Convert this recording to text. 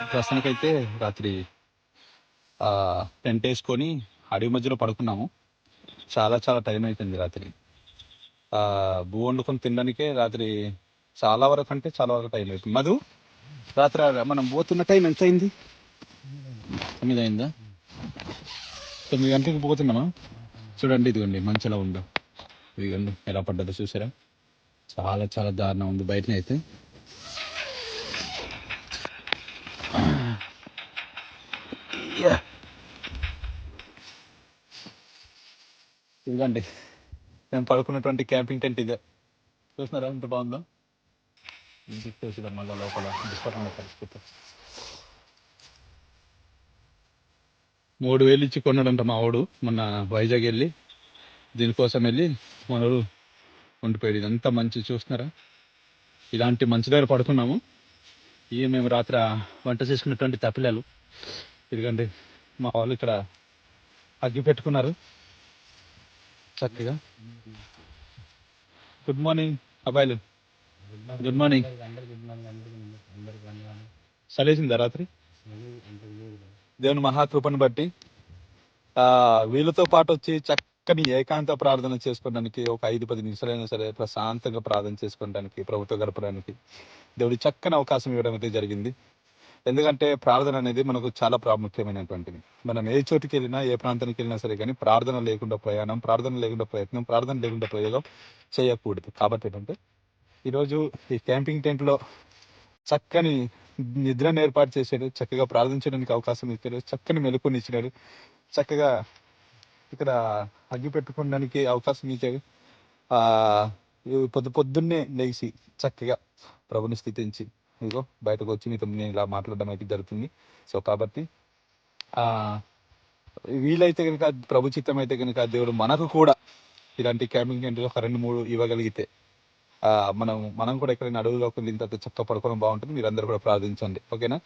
ప్రస్తుతానికైతే రాత్రి ఆ, టెంట్ వేసుకొని అడవి మధ్యలో పడుకున్నాము. చాలా చాలా టైం అయిపోయింది రాత్రి. ఆ, భూ వండుకొని తినడానికే రాత్రి చాలా వరకు అంటే చాలా వరకు టైం అయిపోయింది. మధు రాత్రి మనం పోతున్న టైం ఎంత అయింది తొమ్మిది అయిందా తొమ్మిది గంటలకు పోతున్నామా? చూడండి ఇదిగోండి మంచి ఎలా ఉందో ఇదిగోండి ఎలా పడ్డదో చూసారా? చాలా చాలా దారుణం ఉంది బయటనే ఇదిగండి. మేము పడుకున్నటువంటి క్యాంపింగ్ టెంట్ ఇదే. చూస్తున్నారా? ఎంత బాగుందో? చూసిదా మళ్ళీ లోపల. డిస్కౌంట్ పరిస్థితి మూడు వేలు ఇచ్చి కొన్నాడంట మా వాడు. మొన్న వైజాగ్ వెళ్ళి దీనికోసం వెళ్ళి మనడు ఉండిపోయాడు. ఇదంతా మంచి చూస్తున్నారా? ఇలాంటి మంచి దగ్గర పడుకున్నాము. ఇవి మేము రాత్రి వంట చేసుకున్నటువంటి తప్పిలాలు. ఇదిగండి మా వాళ్ళు ఇక్కడ అగ్గి పెట్టుకున్నారు. చక్కగా. గుడ్ మార్నింగ్ అబ్బాయిలు. గుడ్ మార్నింగ్ చలేసిందా రాత్రి? దేవుని మహాకృపను బట్టి ఆ వీళ్ళతో పాటు వచ్చి చక్కని ఏకాంత ప్రార్థన చేసుకోవడానికి ఒక ఐదు పది నిమిషాలైనా సరే ప్రశాంతంగా ప్రార్థన చేసుకోవడానికి ప్రభుత్వ గడపడానికి దేవుడి చక్కని అవకాశం ఇవ్వడం అయితే జరిగింది. ఎందుకంటే ప్రార్థన అనేది మనకు చాలా ప్రాముఖ్యమైనటువంటిది. మనం ఏ చోటుకి వెళ్ళినా ఏ ప్రాంతానికి వెళ్ళినా సరే కానీ ప్రార్థన లేకుండా ప్రయాణం ప్రార్థన లేకుండా ప్రయత్నం ప్రార్థన లేకుండా ప్రయోగం చేయకూడదు. కాబట్టి ఏంటంటే ఈరోజు ఈ క్యాంపింగ్ టెంట్లో చక్కని నిద్రను ఏర్పాటు చేశారు. చక్కగా ప్రార్థించడానికి అవకాశం ఇచ్చారు. చక్కని మెలకుని చక్కగా ఇక్కడ అగ్గి పెట్టుకోవడానికి అవకాశం ఇచ్చారు. ఆ పొద్దు పొద్దున్నే లేచి చక్కగా ప్రభుని స్థితించి ఇదిగో బయటకు వచ్చి మీతో నేను ఇలా మాట్లాడడం అయితే జరుగుతుంది. సో కాబట్టి వీలైతే కనుక ప్రభు చిత్తం అయితే కనుక దేవుడు మనకు కూడా ఇలాంటి క్యాంపింగ్ టెంట్లో ఒక రెండు మూడు ఇవ్వగలిగితే మనం మనం కూడా ఎక్కడైనా అడవులోకి వెళ్ళిన తర్వాత చక్క పడుకోవడం బాగుంటుంది. మీరందరూ కూడా ప్రార్థించండి. ఓకేనా?